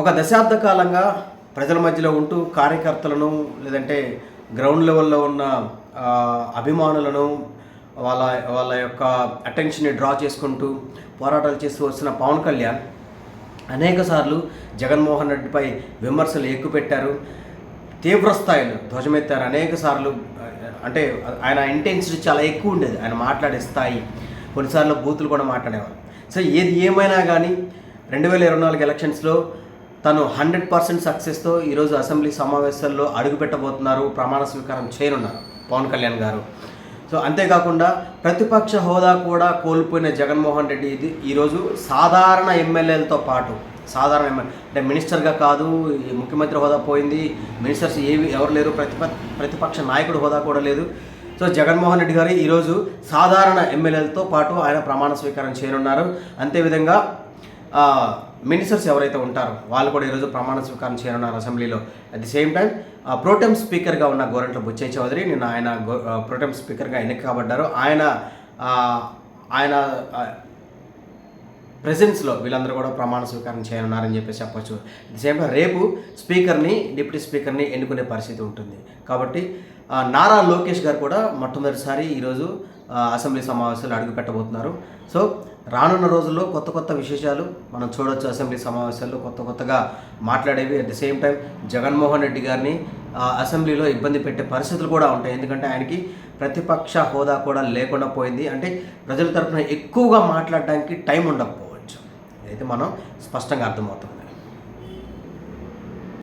ఒక దశాబ్ద కాలంగా ప్రజల మధ్యలో ఉంటూ కార్యకర్తలను లేదంటే గ్రౌండ్ లెవెల్లో ఉన్న అభిమానులను వాళ్ళ వాళ్ళ యొక్క అటెన్షన్ని డ్రా చేసుకుంటూ పోరాటాలు చేస్తూ వస్తున్న పవన్ కళ్యాణ్ అనేక సార్లు జగన్మోహన్ రెడ్డిపై విమర్శలు ఎక్కుపెట్టారు. తీవ్ర స్థాయిలో ధ్వజమెత్తారు. అనేక సార్లు అంటే ఆయన ఇంటెన్సిటీ చాలా ఎక్కువ ఉండేది. ఆయన మాట్లాడే స్థాయి. కొన్నిసార్లు బూతులు కూడా మాట్లాడేవారు. సో ఏది ఏమైనా కానీ రెండు వేల ఇరవై నాలుగు ఎలక్షన్స్లో తను హండ్రెడ్ పర్సెంట్ సక్సెస్తో ఈరోజు అసెంబ్లీ సమావేశాల్లో అడుగుపెట్టబోతున్నారు ప్రమాణ స్వీకారం చేయనున్నారు పవన్ కళ్యాణ్ గారు. సో అంతేకాకుండా ప్రతిపక్ష హోదా కూడా కోల్పోయిన జగన్మోహన్ రెడ్డి ఇది. ఈరోజు సాధారణ ఎమ్మెల్యేలతో పాటు సాధారణ ఎమ్మెల్యే అంటే మినిస్టర్గా కాదు ఈ ముఖ్యమంత్రి హోదా పోయింది మినిస్టర్స్ ఏవి ఎవరు లేరు ప్రతిప ప్రతిపక్ష నాయకుడు హోదా కూడా లేదు. సో జగన్మోహన్ రెడ్డి గారు ఈరోజు సాధారణ ఎమ్మెల్యేలతో పాటు ఆయన ప్రమాణ స్వీకారం చేయనున్నారు. అంతేవిధంగా మినిస్టర్స్ ఎవరైతే ఉంటారో వాళ్ళు కూడా ఈరోజు ప్రమాణ స్వీకారం చేయనున్నారు అసెంబ్లీలో. At the same time protem స్పీకర్గా ఉన్న గోరంట్ల బుచ్చయ్య చౌదరి నిన్న ఆయన ప్రోటెం స్పీకర్గా ఎన్నిక కాబడ్డారు ఆయన ఆయన ఆ, ప్రెజెన్స్లో వీళ్ళందరూ కూడా ప్రమాణ స్వీకారం చేయనున్నారని చెప్పేసి చెప్పొచ్చు. సేమ్ రేపు స్పీకర్ని డిప్యూటీ స్పీకర్ని ఎన్నుకునే పరిస్థితి ఉంటుంది. కాబట్టి నారా లోకేష్ గారు కూడా మొట్టమొదటిసారి ఈరోజు అసెంబ్లీ సమావేశాలు అడుగుపెట్టబోతున్నారు. సో రానున్న రోజుల్లో కొత్త కొత్త విశేషాలు మనం చూడొచ్చు అసెంబ్లీ సమావేశాల్లో కొత్త కొత్తగా మాట్లాడేవి. At the same time Jaganmohan Reddy గారిని అసెంబ్లీలో ఇబ్బంది పెట్టే పరిస్థితులు కూడా ఉంటాయి. ఎందుకంటే ఆయనకి ప్రతిపక్ష హోదా కూడా లేకుండా పోయింది. అంటే ప్రజల తరఫున ఎక్కువగా మాట్లాడడానికి టైం ఉండకపోవచ్చు. అయితే మనం స్పష్టంగా అర్థమవుతుంది.